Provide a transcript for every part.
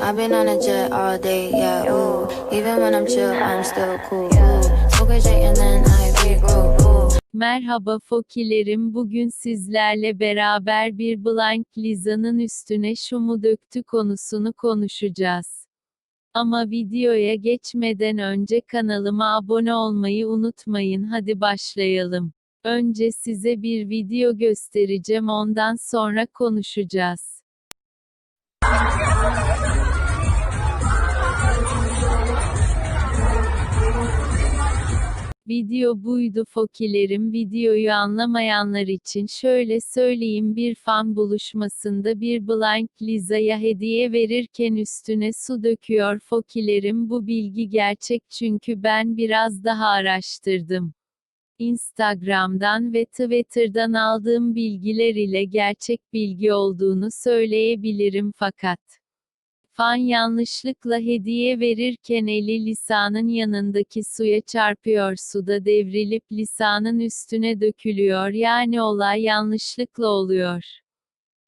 I've been on a jet all day, yeah, ooh. Even when I'm chill, I'm still cool, ooh. J and then I regroup, ooh. Merhaba Fokilerim bugün sizlerle beraber bir Blank Liza'nın üstüne şu mu döktü konusunu konuşacağız. Ama videoya geçmeden önce kanalıma abone olmayı unutmayın hadi başlayalım. Önce size bir video göstereceğim ondan sonra konuşacağız. Video buydu Fokilerim. Videoyu anlamayanlar için şöyle söyleyeyim. Bir fan buluşmasında bir Blind Liza'ya hediye verirken üstüne su döküyor Fokilerim. Bu bilgi gerçek çünkü ben biraz daha araştırdım. Instagram'dan ve Twitter'dan aldığım bilgiler ile gerçek bilgi olduğunu söyleyebilirim fakat Fan yanlışlıkla hediye verirken eli lisanın yanındaki suya çarpıyor suda devrilip lisanın üstüne dökülüyor yani olay yanlışlıkla oluyor.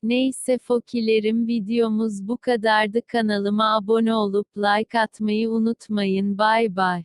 Neyse fokilerim videomuz bu kadardı kanalıma abone olup like atmayı unutmayın bay bay.